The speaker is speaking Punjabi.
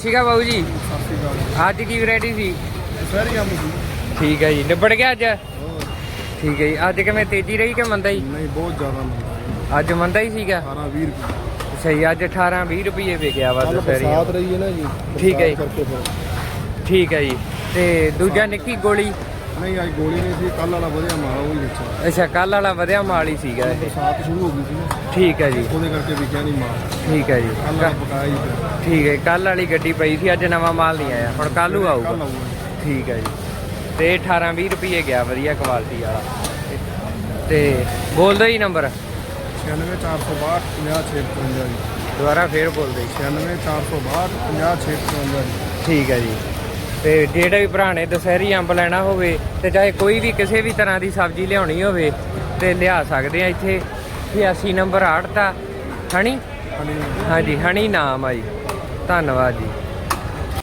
ਸ਼੍ਰੀ ਬਾਬੂ ਜੀ? ਸਤਿ ਸ਼੍ਰੀ ਅਕਾਲ ਅੱਜ ਕੀ ਵੈਰਾਈਟੀ ਸੀ? ਸਾਰੀ ਕੰਮ ਸੀ। ਠੀਕ ਹੈ ਜੀ ਨਿਬੜ ਗਿਆ ਅੱਜ? ਠੀਕ ਹੈ ਜੀ ਅੱਜ ਕਿਵੇਂ ਤੇਜ਼ੀ ਰਹੀ ਕਿ ਮੰਦਾ ਹੀ ਨਹੀਂ ਬਹੁਤ ਜ਼ਿਆਦਾ ਮੰਦਾ। ਅੱਜ ਮੰਦਾ ਹੀ ਸੀਗਾ? 18 20 ਰੁਪਏ। ਸਹੀ ਅੱਜ 18 20 ਰੁਪਏ ਵਿਕਿਆ ਵਾ ਦੁਸਹਿਰੀ। ਬਰਸਾਤ ਰਹੀ ਹੈ ਨਾ ਜੀ ਠੀਕ ਹੈ ਜੀ। ਠੀਕ ਹੈ ਜੀ ਤੇ ਦੂਜਾ ਨਿੱਕੀ ਗੋਲੀ? ਨਹੀਂ ਅੱਜ ਗੋਲੀ ਨਹੀਂ ਸੀ ਕੱਲ ਵਾਲਾ ਵਧੀਆ ਮਾਲ ਉਹ ਹੀ ਵਿੱਚ ਅੱਛਾ ਕੱਲ ਵਾਲਾ ਵਧਿਆ ਮਾਲ ਹੀ ਸੀਗਾ ਇਹ। ਬਰਸਾਤ ਸ਼ੁਰੂ ਹੋ ਗਈ ਸੀ ਨਾ। ਠੀਕ ਹੈ ਜੀ। ਉਹਦੇ ਕਰਕੇ ਵਿਕਿਆ ਨਹੀਂ ਮਾਲ। ਠੀਕ ਹੈ ਜੀ। ਕੱਲ ਵਾਲਾ ਪਕਾਇਆ ਹੀ ਠੀਕ ਹੈ ਕੱਲ ਵਾਲੀ ਗੱਡੀ ਪਈ ਸੀ ਅੱਜ ਨਵਾਂ ਮਾਲ ਨਹੀਂ ਆਇਆ। ਹੁਣ ਕੱਲ ਨੂੰ ਆਊਗਾ। ਕੱਲ ਆਊਗਾ। ਠੀਕ ਹੈ ਜੀ। ਤੇ 18 20 ਰੁਪਏ ਗਿਆ ਵਧੀਆ ਕੁਆਲਿਟੀ ਵਾਲਾ। ਤੇ ਜੀ ਨੰਬਰ। 96462 50655 ਜੀ। ਦੁਬਾਰਾ ਫੇਰ ਬੋਲ ਦਿਓ ਜੀ 96462 50655 ਜੀ। ਠੀਕ ਹੈ ਜੀ। ਤੇ ਜਿਹੜੇ ਵੀ ਭਰਾ ਨੇ ਦਸ਼ਹਿਰੀ ਅੰਬ ਲੈਣਾ ਹੋਵੇ ਤੇ ਚਾਹੇ ਕੋਈ ਵੀ ਕਿਸੇ ਵੀ ਤਰ੍ਹਾਂ ਦੀ ਸਬਜ਼ੀ ਲਿਆਉਣੀ ਹੋਵੇ ਤੇ ਲਿਆ ਸਕਦੇ ਆ ਇੱਥੇ 86 ਨੰਬਰ 8 ਦਾ ਹਣੀ ਹਾਂਜੀ ਹਣੀ ਨਾਮ ਆ ਜੀ। ਧੰਨਵਾਦ ਜੀ।